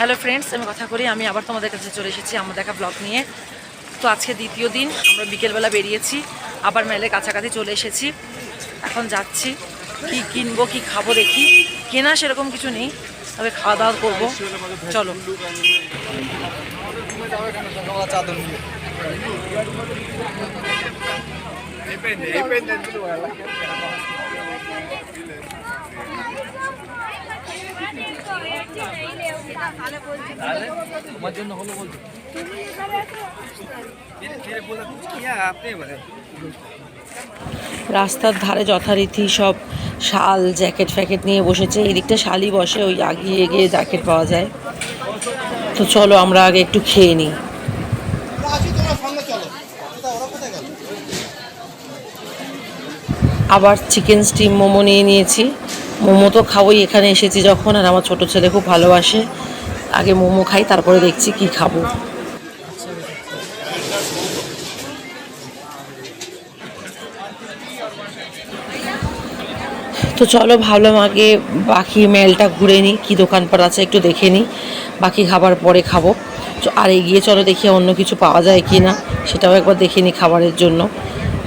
Hello friends আমি কথা করি আমি আবার তোমাদের কাছে চলে এসেছি আমার দেখা ব্লগ নিয়ে। তো আজকে দ্বিতীয় দিন, আমরা বিকেলবেলা বেরিয়েছি, আবার মেলের কাছাকাছি চলে এসেছি। এখন যাচ্ছি, কি কিনবো, কি খাব দেখি। কেনা সেরকম কিছু নেই, তবে খাওয়া দাওয়া করব। চলো। আমার জন্য হলো বলতো আপনি বলে রাস্তার ধারে যথারীতি সব শাল, জ্যাকেট ফ্যাকেট নিয়ে বসেছে। এই দিকটা শালই বসে, ওই আগিয়ে গিয়ে জ্যাকেট পাওয়া যায়। তো চলো আমরা আগে একটু খেয়ে নিই। তোমার আবার চিকেন স্টিম মোমো নিয়ে নিয়েছি। মোমো তো খাবোই, এখানে এসেছি যখন, আর আমার ছোট ছেলে খুব ভালোবাসে। আগে মোমো খাই, তারপরে দেখছি কি খাব। তো চলো, ভাবলাম আগে বাকি মেলটা ঘুরে নিই, কী দোকানপাট আছে একটু দেখে নিই। বাকি খাবার পরে খাব। আর এগিয়ে চলো দেখি অন্য কিছু পাওয়া যায় কি না, সেটাও একবার দেখে নিই খাবারের জন্য।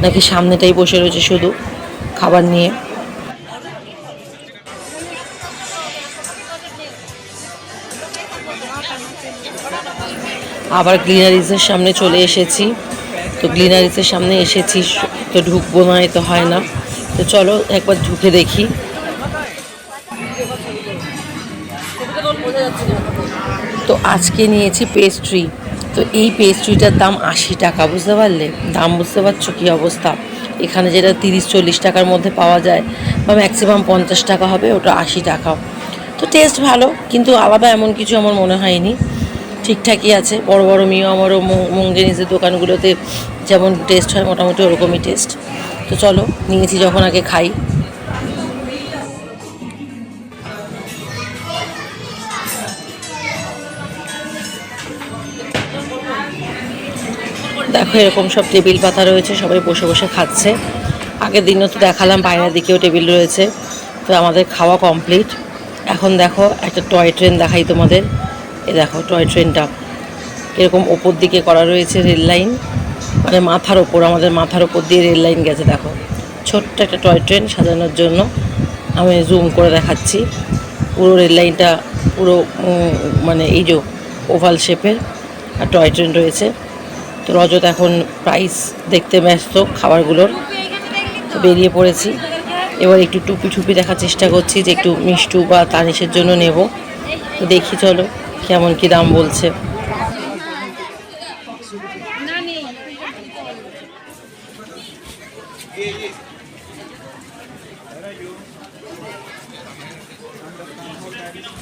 নাকি সামনেটাই বসে রয়েছে শুধু খাবার নিয়ে। আবার গ্লিনারিজের সামনে চলে এসেছি। তো গ্লিনারিজের সামনে এসেছি, তো ঢুকবো না, এ তো হয় না। তো চলো একবার ঢুকে দেখি। তো আজকে নিয়েছি পেস্ট্রি তো এই পেস্ট্রিটার দাম আশি টাকা, বুঝতে পারলে? দাম বুঝতে পারছ কী অবস্থা? এখানে যেটা তিরিশ চল্লিশ টাকার মধ্যে পাওয়া যায়, বা ম্যাক্সিমাম পঞ্চাশ টাকা হবে, ওটা আশি টাকা। তো টেস্ট ভালো, কিন্তু আলাদা এমন কিছু আমার মনে হয়নি। ঠিকঠাকই আছে, বড় বড় মেয়েও আমারও মঙ্গেনিজের দোকানগুলোতে যেমন টেস্ট হয়, মোটামুটি ওরকমই টেস্ট তো চলো, নিয়েছি যখন আগে খাই। দেখো এরকম সব টেবিল পাতা রয়েছে, সবাই বসে বসে খাচ্ছে। আগের দিনও তো দেখালাম, বাইরের দিকেও টেবিল রয়েছে। তো আমাদের খাওয়া কমপ্লিট এখন দেখো একটা টয় ট্রেন দেখাই তোমাদের। এ দেখো টয় ট্রেনটা এরকম ওপর দিকে করা রয়েছে রেল লাইন। মানে মাথার ওপর, আমাদের মাথার ওপর দিয়ে রেল লাইন গেছে, দেখো। ছোট্ট একটা টয় ট্রেন সাজানোর জন্য আমি জুম করে দেখাচ্ছি। পুরো রেল লাইনটা পুরো মানে এই যে ওভাল শেপের আর টয় ট্রেন রয়েছে। তো রজত এখন প্রাইস দেখতে ব্যস্ত খাবারগুলোর। বেরিয়ে পড়েছি। এবার একটু টুপি টুপি দেখার চেষ্টা করছি যে একটু মিষ্টু বা তানিশের জন্য নেব। দেখি চলো কেমন কি দাম বলছে।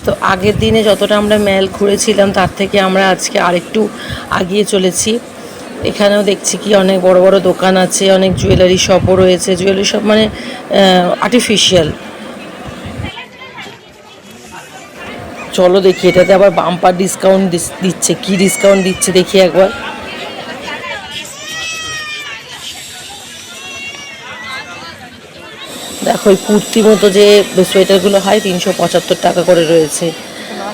তো আগের দিনে যতটা আমরা মেল ঘুরেছিলাম তার থেকে আমরা আজকে আরেকটু আগিয়ে চলেছি। এখানেও দেখছি কি অনেক বড় বড় দোকান আছে, অনেক জুয়েলারি শপও রয়েছে। জুয়েলারি শপ মানে আর্টিফিশিয়াল চলো দেখি, এটাতে আবার বাম্পার ডিসকাউন্ট দিচ্ছে। কি ডিসকাউন্ট দিচ্ছে দেখি একবার। দেখো, এই কুর্তি মতো যে সোয়েটারগুলো হয়, তিনশো পঁচাত্তর টাকা করে রয়েছে।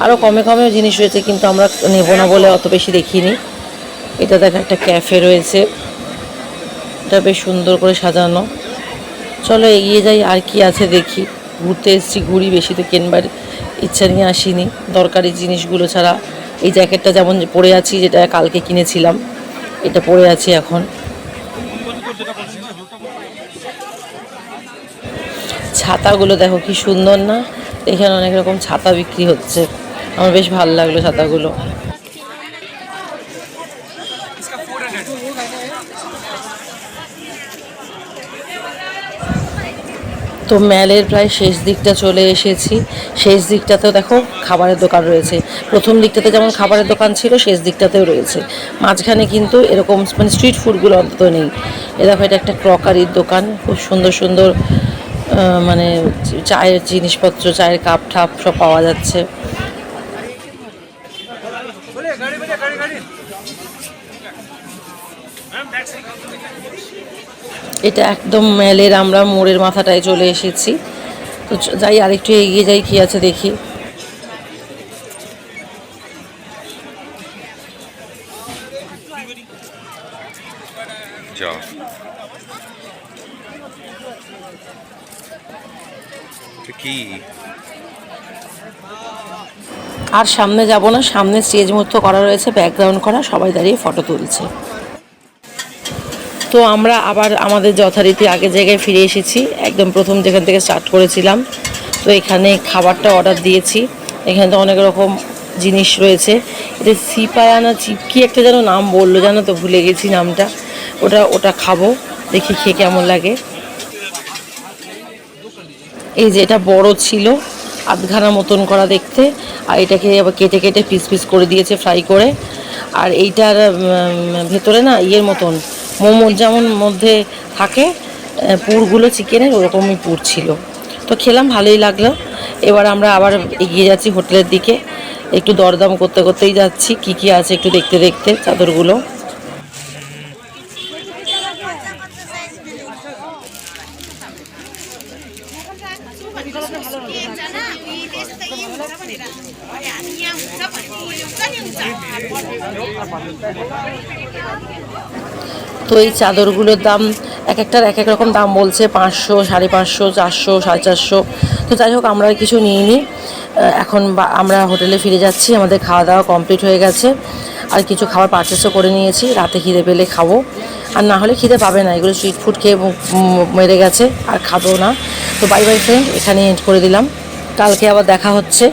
আরও কমে কমেও জিনিস রয়েছে, কিন্তু আমরা নেব না বলে অত বেশি দেখিনি। এটা দেখো একটা ক্যাফে রয়েছে। এটা বেশ সুন্দর করে সাজানো। চলো এগিয়ে যাই, আর কি আছে দেখি। ঘুরতে এসেছি, ঘুরি বেশি তো কেনবার ইচ্ছা নিয়ে আসিনি। দরকারি জিনিসগুলো ছাড়া এই জ্যাকেটটা যেমন পরে আছি, যেটা কালকে কিনেছিলাম, এটা পরে আছি এখন। ছাতাগুলো দেখো কি সুন্দর না? এখানে অনেক রকম ছাতা বিক্রি হচ্ছে। আমার বেশ ভালো লাগল ছাতাগুলো। তো ম্যালের প্রায় শেষ দিকটা চলে এসেছি। শেষ দিকটাতেও দেখো খাবারের দোকান রয়েছে। প্রথম দিকটাতে যেমন খাবারের দোকান ছিল, শেষ দিকটাতেও রয়েছে। মাঝখানে কিন্তু এরকম মানে স্ট্রিট ফুডগুলো অন্তত নেই। এ দেখো, এটা একটা ক্রকারির দোকান। খুব সুন্দর সুন্দর মানে চায়ের জিনিসপত্র, চায়ের কাপ ঠাপ সব পাওয়া যাচ্ছে। এটা একদম মেলের আমরা মোড়ের মাথাটায় চলে এসেছি। তো যাই আরেকটু এগিয়ে যাই কি আছে দেখি। আর সামনে যাব না সামনে স্টেজ মতো করা রয়েছে ব্যাকগ্রাউন্ড করা সবাই দাঁড়িয়ে ফটো তুলছে। তো আমরা আবার আমাদের যথারীতি আগের জায়গায় ফিরে এসেছি। একদম প্রথম যেখান থেকে স্টার্ট করেছিলাম। তো এখানে খাবারটা অর্ডার দিয়েছি। এখানে তো অনেক রকম জিনিস রয়েছে। এটা সিপায়ানা চিপকি একটা যেন নাম বলল জানো তো? ভুলে গেছি নামটা। ওটা ওটা খাব। দেখি খেয়ে কেমন লাগে। এই যে এটা বড় ছিল আধঘানা মতন করা দেখতে। আর এটাকে আবার কেটে কেটে পিস পিস করে দিয়েছে ফ্রাই করে। আর এইটার ভেতরে না ইয়ের মতন মোমোর যেমন মধ্যে থাকে পুরগুলো চিকেনের ওরকমই পুর ছিল। তো খেলাম, ভালোই লাগল। এবার আমরা আবার এগিয়ে যাচ্ছি হোটেলের দিকে। একটু দরদাম করতে করতেই যাচ্ছি। কি কি আছে একটু দেখতে দেখতে, চাদরগুলো। তো এই চাদরগুলোর দাম এক একটার এক এক রকম দাম বলছে পাঁচশো সাড়ে পাঁচশো চারশো সাড়ে চারশো। তো যাই হোক আমরা কিছু নিইনি। আহ, এখন আমরা হোটেলে ফিরে যাচ্ছি আমাদের খাওয়া দাওয়া কমপ্লিট হয়ে গেছে। আর কিছু খাবার পারচেসও করে নিয়েছি রাতে খিদে পেলে খাব। আর না হলে খিদে পাবে না এগুলো স্ট্রিট ফুড খেয়ে মেরে গেছে আর খাব না। তো বাই বাই ফ্রেন্ড এখানে এন্ড করে দিলাম। কালকে আবার দেখা হচ্ছে।